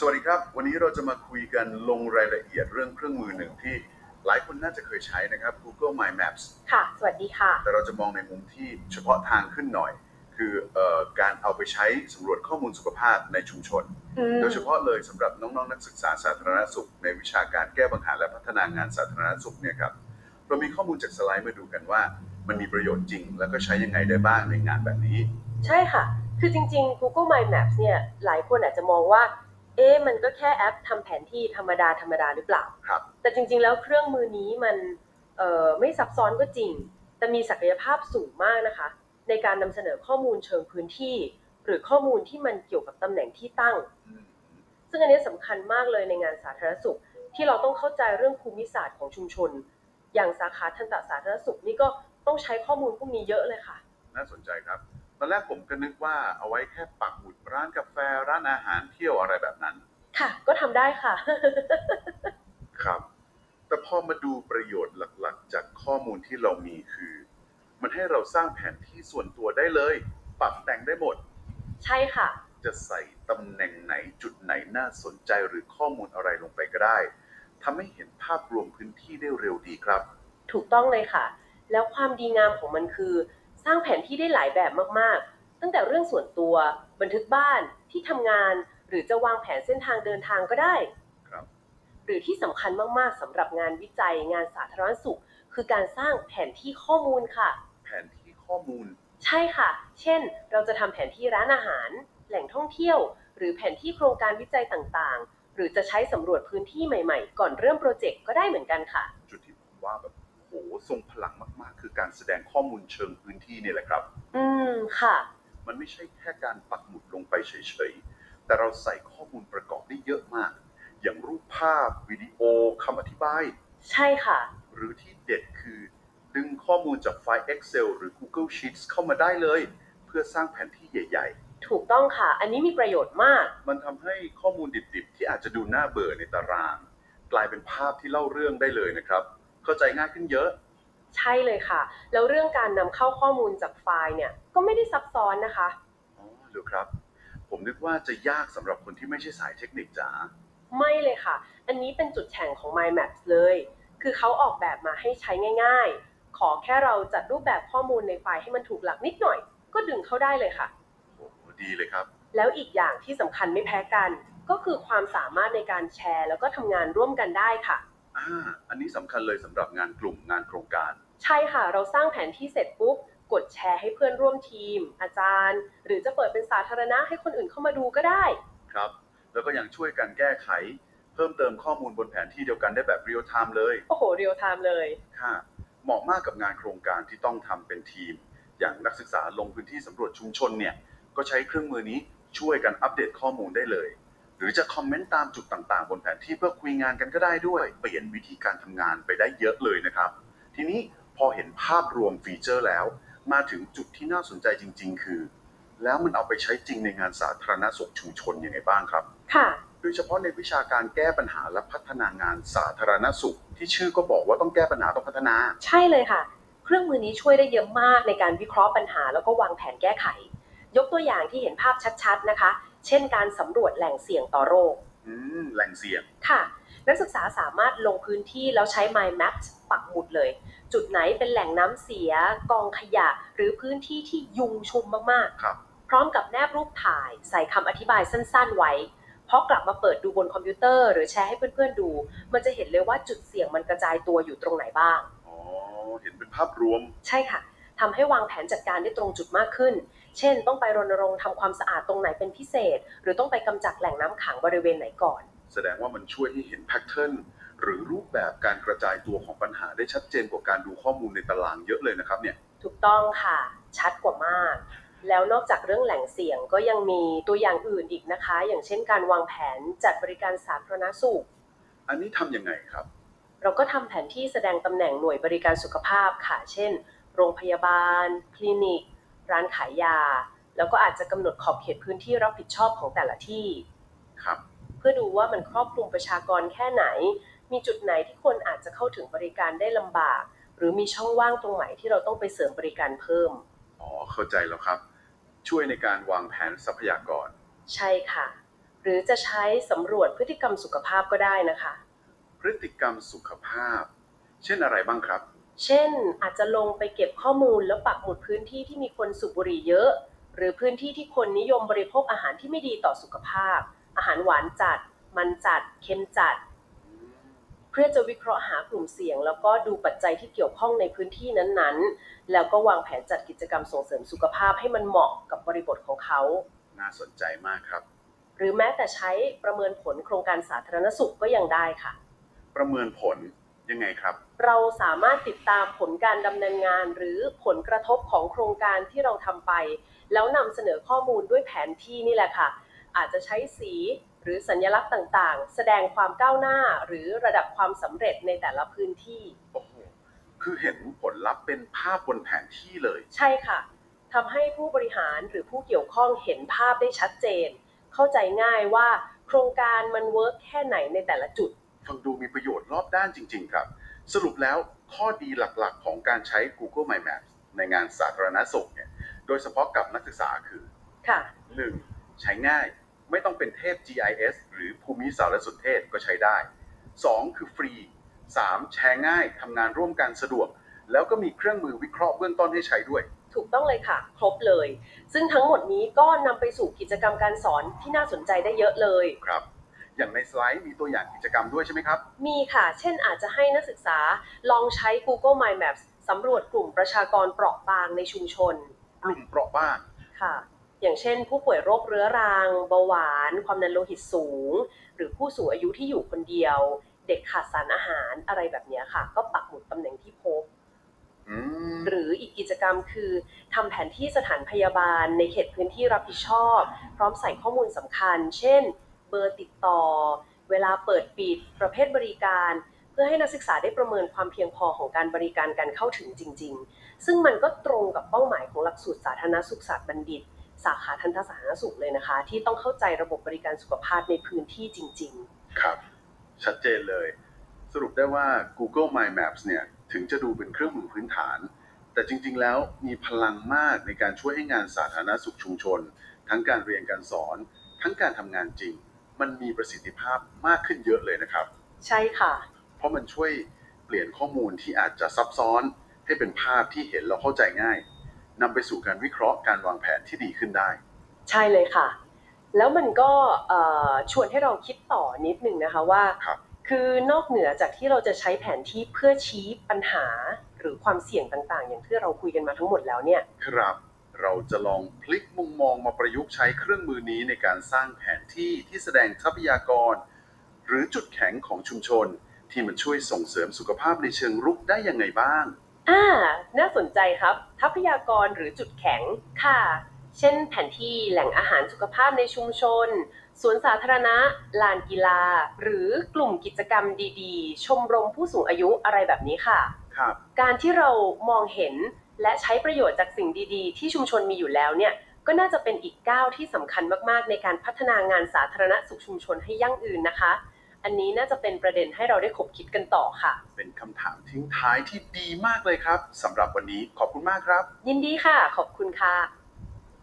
สวัสดีครับ วันนี้เราจะมาคุยกันลงรายละเอียดเรื่องเครื่องมือหนึ่งที่หลายคนน่าจะเคยใช้นะครับ Google My Maps ค่ะ สวัสดีค่ะ แต่เราจะมองในมุมที่เฉพาะทางขึ้นหน่อย คือเอ่อการเอาไปใช้สำรวจข้อมูลสุขภาพในชุมชนอืมโดยเฉพาะเลยสำหรับน้องๆ นักศึกษาสาธารณสุข ในวิชาการแก้ปัญหาและพัฒนางานสาธารณสุขเนี่ยครับเรามีข้อมูลจากสไลด์มาดูกันว่า มันมีประโยชน์จริง แล้วก็ใช้ยังไงได้บ้างในงานแบบนี้ ใช่ค่ะ คือจริง ๆ Google My Maps เนี่ยหลายคนอาจจะมองว่า เอ๊ะมันก็แค่แอปทำแผนที่ธรรมดาธรรมดาหรือเปล่า ครับ แต่จริง ๆ แล้วเครื่องมือนี้มันเอ่อไม่ซับซ้อนก็จริง แต่มีศักยภาพสูงมากนะคะ ในการนำเสนอข้อมูลเชิงพื้นที่ หรือข้อมูลที่มันเกี่ยวกับตำแหน่งที่ตั้งอืมซึ่งอันนี้สำคัญมากเลยในงานสาธารณสุข ที่เราต้องเข้าใจเรื่องภูมิศาสตร์ของชุมชน อย่างสาขาทันตสาธารณสุขนี่ก็ต้องใช้ข้อมูลพวกนี้เยอะเลยค่ะ น่าสนใจครับ ตอนแรกผมก็นึกว่าเอาไว้แค่ปักหมุดร้านกาแฟร้านอาหารเที่ยวอะไรแบบนั้น ค่ะ ก็ทำได้ค่ะ ครับ แต่พอมาดูประโยชน์หลักๆ จากข้อมูลที่เรามีคือ มันให้เราสร้างแผนที่ส่วนตัวได้เลย ปรับแต่งได้หมด ใช่ค่ะ จะใส่ตำแหน่งไหนจุดไหนน่าสนใจหรือข้อมูลอะไรลงไปก็ได้ทำให้เห็นภาพรวมพื้นที่ได้เร็วดีครับ ถูกต้องเลยค่ะ แล้วความดีงามของมันคือ สร้างแผนที่ได้หลายแบบมากๆ ตั้งแต่เรื่องส่วนตัว บันทึกบ้านที่ทำงาน หรือจะวางแผนเส้นทางเดินทางก็ได้ครับหรือที่สำคัญมากๆสำหรับงานวิจัยงานสาธารณสุข คือการสร้างแผนที่ข้อมูลค่ะ แผนที่ข้อมูล ใช่ค่ะ เช่น เราจะทำแผนที่ร้านอาหาร แหล่งท่องเที่ยว หรือแผนที่โครงการวิจัยต่างๆ หรือจะใช้สำรวจพื้นที่ใหม่ ๆ ก่อนเริ่มโปรเจกต์ก็ได้เหมือนกันค่ะ จุดที่ผมว่าแบบ โหทรงพลังมาก ๆ คือการแสดงข้อมูลเชิงพื้นที่นี่แหละครับ อืมค่ะ มันไม่ใช่แค่การปักหมุดลงไปเฉยๆ แต่เราใส่ข้อมูลประกอบได้เยอะมาก อย่างรูปภาพวิดีโอคำอธิบาย ใช่ค่ะ หรือที่เด็ดคือ ดึงข้อมูลจากไฟล์ Excel หรือ Google Sheets เข้ามาได้เลย เพื่อสร้างแผนที่ใหญ่ถูกต้องค่ะ อันนี้มีประโยชน์มากๆมันทำให้ข้อมูลดิบๆ ที่อาจจะดูน่าเบื่อในตาราง กลายเป็นภาพที่เล่าเรื่องได้เลยนะครับ เข้าใจง่ายขึ้นเยอะ ใช่เลยค่ะ แล้วเรื่องการนำเข้าข้อมูลจากไฟล์เนี่ยก็ไม่ได้ซับซ้อนนะคะ อ๋อเหรือครับ ผมนึกว่าจะยากสำหรับคนที่ไม่ใช่สายเทคนิคจ๋า ไม่เลยค่ะ อันนี้เป็นจุดแข็งของ My Maps เลย คือเขาออกแบบมาให้ใช้ง่ายๆ ขอแค่เราจัดรูปแบบข้อมูลในไฟล์ให้มันถูกหลักนิดหน่อย ก็ดึงเข้าได้เลยค่ะ โอ้โหดีเลยครับ แล้วอีกอย่างที่สำคัญไม่แพ้กัน ก็คือความสามารถในการแชร์ แล้วก็ทำงานร่วมกันได้ค่ะ อ่าอันนี้สำคัญเลยสำหรับงานกลุ่มงานโครงการ ใช่ค่ะ เราสร้างแผนที่เสร็จปุ๊บ กดแชร์ให้เพื่อนร่วมทีม อาจารย์ หรือจะเปิดเป็นสาธารณะให้คนอื่นเข้ามาดูก็ได้ ครับ แล้วก็ยังช่วยกันแก้ไข เพิ่มเติมข้อมูลบนแผนที่เดียวกันได้แบบเรียลไทม์เลยโอ้โห เรียลไทม์เลย ค่ะ เหมาะมากกับงานโครงการที่ต้องทำเป็นทีม อย่างนักศึกษาลงพื้นที่สำรวจชุมชนเนี่ย ก็ใช้เครื่องมือนี้ช่วยกันอัปเดตข้อมูลได้เลย หรือจะคอมเมนต์ตามจุดต่างๆ บนแผนที่เพื่อคุยงานกันก็ได้ด้วย เปลี่ยนวิธีการทำงานไปได้เยอะเลยนะครับ ทีนี้พอเห็นภาพรวมฟีเจอร์แล้ว มาถึงจุดที่น่าสนใจจริง ๆ คือ แล้วมันเอาไปใช้จริงในงานสาธารณสุขชุมชนยังไงบ้างครับ ค่ะ โดยเฉพาะในวิชาการแก้ปัญหาและพัฒนางานสาธารณสุข ที่ชื่อก็บอกว่าต้องแก้ปัญหาต้องพัฒนา ใช่เลยค่ะ เครื่องมือนี้ช่วยได้เยอะมากในการวิเคราะห์ปัญหา แล้วก็วางแผนแก้ไข ยกตัวอย่างที่เห็นภาพชัดๆนะคะ เช่นการสำรวจแหล่งเสี่ยงต่อโรค อืมแหล่งเสี่ยง ค่ะ นักศึกษาสามารถลงพื้นที่แล้วใช้ My Maps ปักหมุดเลย จุดไหนเป็นแหล่งน้ำเสีย กองขยะ หรือพื้นที่ที่ยุงชุมมากครับๆพร้อมกับแนบรูปถ่ายใส่คำอธิบายสั้นๆไว้พอกลับมาเปิดดูบนคอมพิวเตอร์หรือแชร์ให้เพื่อนๆดู มันจะเห็นเลยว่าจุดเสี่ยงมันกระจายตัวอยู่ตรงไหนบ้าง อ๋อ เห็นเป็นภาพรวม ใช่ค่ะ ทำให้วางแผนจัดการได้ตรงจุดมากขึ้น เช่น ต้องไปรณรงค์ทำความสะอาดตรงไหนเป็นพิเศษ หรือต้องไปกำจัดแหล่งน้ำขังบริเวณไหนก่อน แสดงว่ามันช่วยให้เห็นแพทเทิร์นหรือรูปแบบการกระจายตัวของปัญหาได้ชัดเจนกว่าการดูข้อมูลในตารางเยอะเลยนะครับเนี่ย ถูกต้องค่ะ ชัดกว่ามาก แล้วนอกจากเรื่องแหล่งเสี่ยงก็ยังมีตัวอย่างอื่นอีกนะคะ อย่างเช่น การวางแผนจัดบริการสาธารณสุข อันนี้ทำยังไงครับ เราก็ทำแผนที่แสดงตำแหน่งหน่วยบริการสุขภาพค่ะ เช่น โรงพยาบาล คลินิก ร้านขายยา แล้วก็อาจจะกำหนดขอบเขตพื้นที่รับผิดชอบของแต่ละที่ ครับ เพื่อดูว่ามันครอบคลุมประชากรแค่ไหน มีจุดไหนที่คนอาจจะเข้าถึงบริการได้ลำบาก หรือมีช่องว่างตรงไหนที่เราต้องไปเสริมบริการเพิ่ม อ๋อ เข้าใจแล้วครับ ช่วยในการวางแผนทรัพยากร ใช่ค่ะ หรือจะใช้สำรวจพฤติกรรมสุขภาพก็ได้นะคะ พฤติกรรมสุขภาพ เช่นอะไรบ้างครับ เช่น อาจจะลงไปเก็บข้อมูลแล้วปักหมุดพื้นที่ที่มีคนสูบบุหรี่เยอะ หรือพื้นที่ที่คนนิยมบริโภคอาหารที่ไม่ดีต่อสุขภาพ อาหารหวานจัด มันจัด เค็มจัด เพื่อจะวิเคราะห์หากลุ่มเสี่ยง แล้วก็ดูปัจจัยที่เกี่ยวข้องในพื้นที่นั้นๆ แล้วก็วางแผนจัดกิจกรรมส่งเสริมสุขภาพให้มันเหมาะกับบริบทของเขา น่าสนใจมากครับ หรือแม้แต่ใช้ประเมินผลโครงการสาธารณสุขก็ยังได้ค่ะ ประเมินผล ยังไงครับ เราสามารถติดตามผลการดำเนินงาน หรือผลกระทบของโครงการที่เราทำไป แล้วนำเสนอข้อมูลด้วยแผนที่นี่แหละค่ะ อาจจะใช้สีหรือสัญลักษณ์ต่างๆ แสดงความก้าวหน้าหรือระดับความสำเร็จในแต่ละพื้นที่ โอ้โห คือเห็นผลลัพธ์เป็นภาพบนแผนที่เลย ใช่ค่ะทำให้ผู้บริหารหรือผู้เกี่ยวข้องเห็นภาพได้ชัดเจน เข้าใจง่ายว่าโครงการมันเวิร์กแค่ไหนในแต่ละจุด ฟังดูมีประโยชน์รอบด้านจริง ๆ ครับ สรุปแล้วข้อดีหลักๆ ของการใช้ Google My Maps ในงานสาธารณสุขเนี่ยโดยเฉพาะกับนักศึกษาคือค่ะ 1. ใช้ง่ายไม่ต้องเป็นเทพ GIS หรือภูมิสารสนเทศก็ใช้ได้ 2. คือฟรี 3. แชร์ง่ายทำงานร่วมกันสะดวก แล้วก็มีเครื่องมือวิเคราะห์เบื้องต้นให้ใช้ด้วย ถูกต้องเลยค่ะ ครบเลย ซึ่งทั้งหมดนี้ก็นำไปสู่กิจกรรมการสอนที่น่าสนใจได้เยอะเลย ครับ อย่างในสไลด์มีตัวอย่างกิจกรรมด้วยใช่ไหมครับ มีค่ะ เช่นอาจจะให้นักศึกษาลองใช้ Google My Maps สำรวจกลุ่มประชากรเปราะบางในชุมชน กลุ่มเปราะบ้างค่ะ อย่างเช่น ผู้ป่วยโรคเรื้อรังเบาหวาน ความดันโลหิตสูง หรือผู้สูงอายุที่อยู่คนเดียว เด็กขาดสารอาหารอะไรแบบเนี้ยค่ะ ก็ปักหมุดตำแหน่งที่พบอืมหรืออีกกิจกรรมคือทำแผนที่สถานพยาบาลในเขตพื้นที่รับผิดชอบ พร้อมใส่ข้อมูลสำคัญ เช่น เบอร์ติดต่อ เวลาเปิดปิดประเภทบริการ เพื่อให้นักศึกษาได้ประเมินความเพียงพอของการบริการการเข้าถึงจริง ๆ ซึ่งมันก็ตรงกับเป้าหมายของหลักสูตรสาธารณสุขศาสตร์บัณฑิต สาขาทันตสาธารณสุขเลยนะคะ ที่ต้องเข้าใจระบบบริการสุขภาพในพื้นที่จริง ๆ ครับ ชัดเจนเลย สรุปได้ว่า Google My Maps เนี่ยถึงจะดูเป็นเครื่องมือพื้นฐาน แต่จริง ๆ แล้วมีพลังมากในการช่วยให้งานสาธารณสุขชุมชน ทั้งการเรียนการสอน ทั้งการทำงานจริง มันมีประสิทธิภาพมากขึ้นเยอะเลยนะครับ ใช่ค่ะ เพราะมันช่วยเปลี่ยนข้อมูลที่อาจจะซับซ้อนให้เป็นภาพที่เห็นแล้วเข้าใจง่ายนำไปสู่การวิเคราะห์การวางแผนที่ดีขึ้นได้ ใช่เลยค่ะ แล้วมันก็เอ่อชวนให้เราคิดต่อนิดหนึ่งนะคะว่าครับคือนอกเหนือจากที่เราจะใช้แผนที่เพื่อชี้ปัญหาหรือความเสี่ยงต่างๆ อย่างที่เราคุยกันมาทั้งหมดแล้วเนี่ยครับ เราจะลองพลิกมุมมองมาประยุกต์ใช้เครื่องมือนี้ในการสร้างแผนที่ที่แสดงทรัพยากร หรือจุดแข็งของชุมชน ที่มันช่วยส่งเสริมสุขภาพในเชิงรุกได้ยังไงบ้าง อ่า น่าสนใจครับ ทรัพยากรหรือจุดแข็งค่ะ เช่น แผนที่แหล่งอาหารสุขภาพในชุมชนสวนสาธารณะ ลานกีฬา หรือกลุ่มกิจกรรมดี ๆ ชมรมผู้สูงอายุอะไรแบบนี้ค่ะ ครับ การที่เรามองเห็น และใช้ประโยชน์จากสิ่งดีๆ ที่ชุมชนมีอยู่แล้วเนี่ยก็น่าจะเป็นอีกก้าวที่สำคัญมากๆ ในการพัฒนางานสาธารณสุขชุมชนให้ยั่งยืนนะคะ อันนี้น่าจะเป็นประเด็นให้เราได้ขบคิดกันต่อค่ะ เป็นคำถามทิ้งท้ายที่ดีมากเลยครับสำหรับวันนี้ขอบคุณมากครับ ยินดีค่ะ ขอบคุณค่ะ